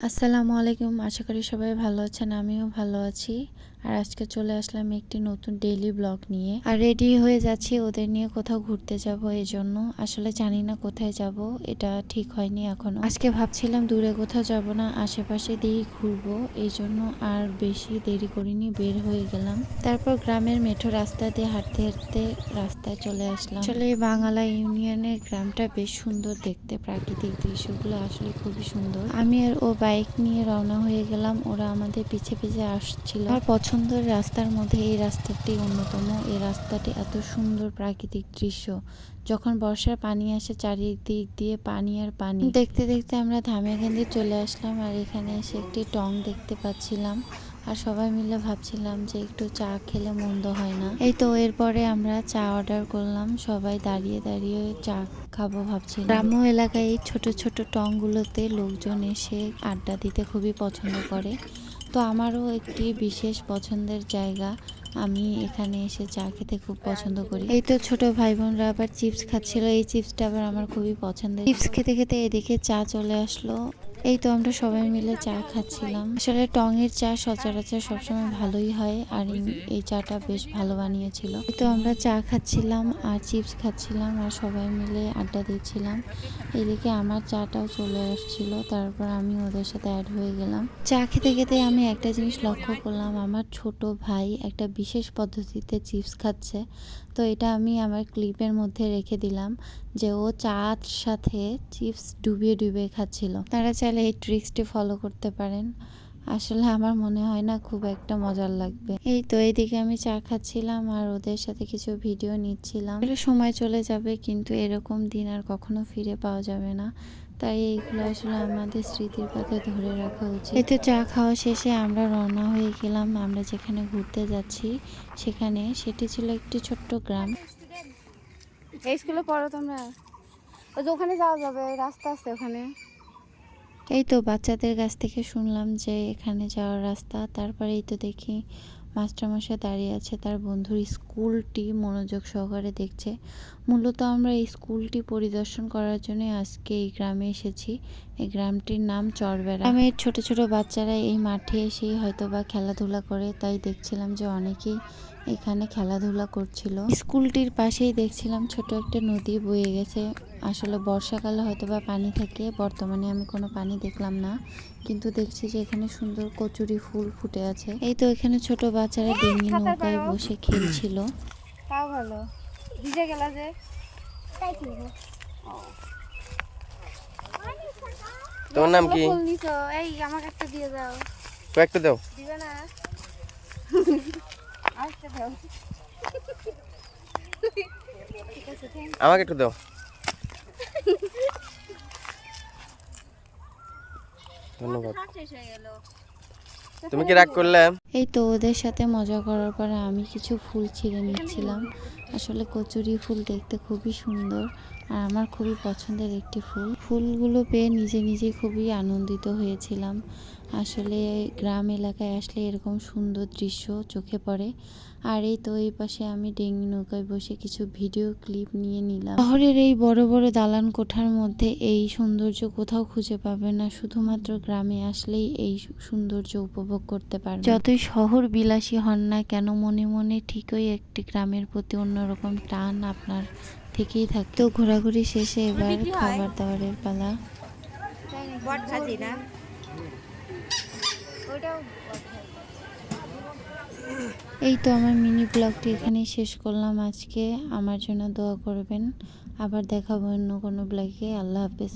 আসসালামু আলাইকুম। আশা করি সবাই ভালো আছেন আমিও ভালো আছি। আর আজকে চলে আসলাম একটি নতুন ডেইলি ব্লগ নিয়ে। আর রেডি হয়ে যাচ্ছি ওদের নিয়ে কোথাও ঘুরতে যাব এই জন্য। আসলে জানি না কোথায় যাব, এটা ঠিক হয়নি এখনও। আজকে ভাবছিলাম দূরে কোথাও যাব না, আশেপাশে দিয়েই ঘুরবো, এই জন্য আর বেশি দেরি করিনি, বের হয়ে গেলাম। তারপর গ্রামের মেঠো রাস্তা দিয়ে হাঁটতে হাঁটতে রাস্তায় চলে আসলাম। আসলে বাঙালা ইউনিয়নের গ্রামটা বেশ সুন্দর দেখতে, প্রাকৃতিক দৃশ্যগুলো আসলে খুবই সুন্দর। আমি আর ও বাইক নিয়ে রওনা হয়ে গেলাম, ওরা আমাদের পিছে পিছে আসছিল। আমার পছন্দের রাস্তার মধ্যে এই রাস্তাটি অন্যতম। এই রাস্তাটি এত সুন্দর প্রাকৃতিক দৃশ্য। যখন বর্ষার পানি আসে চারিদিক দিয়ে পানি আর পানি। দেখতে দেখতে আমরা ধামেগেন্দি চলে আসলাম আর এখানে এসে একটি টং দেখতে পাচ্ছিলাম। আর সবাই মিলে ভাবছিলাম যে একটু চা খেলে মন্দ হয় না। এই তো এরপরে আমরা চা অর্ডার করলাম। সবাই দাঁড়িয়ে দাঁড়িয়ে চা খাব ভাবছিলাম। গ্রাম্য এলাকায় এই ছোট ছোট টংগুলোতে লোকজন এসে আড্ডা দিতে খুবই পছন্দ করে। তো আমারও একটি বিশেষ পছন্দের জায়গা। আমি এখানে এসে চা খেতে খুব পছন্দ করি। এই তো ছোট ভাই বোনরা আবার চিপস খাচ্ছিল। এই চিপসটা আবার আমার খুবই পছন্দের। চিপস খেতে খেতে এদিকে চা চলে আসলো। এই তো আমরা সবাই মিলে চা খাচ্ছিলাম। আসলে টঙের চা সচরাচর সবসময় ভালোই হয় আর এই- চাটা বেশ ভালো বানিয়েছিল। তো আমরা চা খাচ্ছিলাম আর চিপস খাচ্ছিলাম আর সবাই মিলে আড্ডা দিচ্ছিলাম। এদিকে আমার চাটাও চলে আসছিল, তারপর আমি ওদের সাথে অ্যাড হয়ে গেলাম। চা খেতে খেতে আমি একটা জিনিস লক্ষ্য করলাম, আমার ছোট ভাই একটা বিশেষ পদ্ধতিতে চিপস খাচ্ছে। তো এটা আমি আমার ক্লিপের মধ্যে রেখে দিলাম। যে ও চার সাথে চিপস ডুবিয়ে ডুবিয়ে খাচ্ছিল। তারা চাইলে এই ট্রিক্সটি ফলো করতে পারেন। আসলে আমার মনে হয় না খুব একটা মজার লাগবে। এই তো এইদিকে আমি চা খাচ্ছিলাম আর ওদের সাথে কিছু ভিডিও নিচ্ছিলাম। সময় চলে যাবে, কিন্তু এরকম দিন আর কখনো ফিরে পাওয়া যাবে না। তাই এইগুলো আসলে আমাদের স্মৃতির পথে ধরে রাখা উচিত। এই তো চা খাওয়া শেষে আমরা রওনা হয়ে গেলাম। আমরা যেখানে ঘুরতে যাচ্ছি, সেখানে সেটি ছিল একটি ছোট্ট গ্রাম। এই স্কুলে পড়ো তোমরা। ওই যে ওখানে যাওয়া যাবে রাস্তা আছে ওখানে। এই তো বাচ্চাদের কাছ থেকে শুনলাম যে এখানে যাওয়ার রাস্তা, তারপরেই তো দেখি মাস্টারমশাই দাঁড়িয়ে আছে, তার বন্ধুর স্কুলটি মনোযোগ সহকারে দেখছে। মূলত আমরা এই স্কুলটি পরিদর্শন করার জন্য আজকে এই গ্রামে এসেছি। এই গ্রামটির নাম চরবেড়া। গ্রামের ছোট ছোট বাচ্চারা এই মাঠে এসেই হয়তো বা খেলাধুলা করে, তাই দেখছিলাম যে অনেকেই এখানে খেলাধুলা করছিল। স্কুলটির পাশেই দেখছিলাম ছোট একটা নদী বয়ে গেছে। আসলে বর্ষাকালে হয়তো বা পানি থাকে বর্তমানে আমি কোনো পানি দেখলাম না কিন্তু দেখছি যে এখানে সুন্দর কচুরি ফুল ফুটে আছে। এই তো এখানে ছোট বাচ্চারা ডিঙি নৌকায় বসে খেলছিল। তাও ভালো। ভিজে গেলা যে। তোমার নাম কি? এই আমাকে একটা দিয়ে দাও। কয়েকটা দাও। দিবে না। আচ্ছা দাও। আমাকে একটু দাও। ধন্যবাদ। তুমি কি রাগ করলে? এই তো ওদের সাথে মজা করার পরে আমি কিছু ফুল ছিঁড়ে নিচ্ছিলাম। আসলে কচুরি ফুল দেখতে খুবই সুন্দর। আর আমার খুবই পছন্দের একটি ফুল। ফুলগুলো পেয়ে নিজে নিজে খুবই আনন্দিত হয়েছিলাম। আসলে গ্রাম এলাকায় আসলে এরকম সুন্দর দৃশ্য চোখে পড়ে। আর এই তো এই পাশে আমি ডেঙ্গি নৌকায় বসে কিছু ভিডিও ক্লিপ নিয়ে নিলাম। শহরের এই বড় বড় দালান কোঠার মধ্যে এই সৌন্দর্য কোথাও খুঁজে পাবে না। শুধুমাত্র গ্রামে আসলেই এই সৌন্দর্য উপভোগ করতে পারবে। যতই শহর বিলাসী হন না কেন, মনে মনে ঠিকই একটি গ্রামের প্রতি অন্যরকম টান আপনার থেকেই থাকে তো ঘোরাঘুরি শেষে এবার খাবার দাবারের পালা। এই তো আমার মিনি ব্লগটি এখানেই শেষ করলাম আজকে। আমার জন্য দোয়া করবেন। আবার দেখাবো অন্য কোনো ব্লগে। আল্লাহ হাফেজ।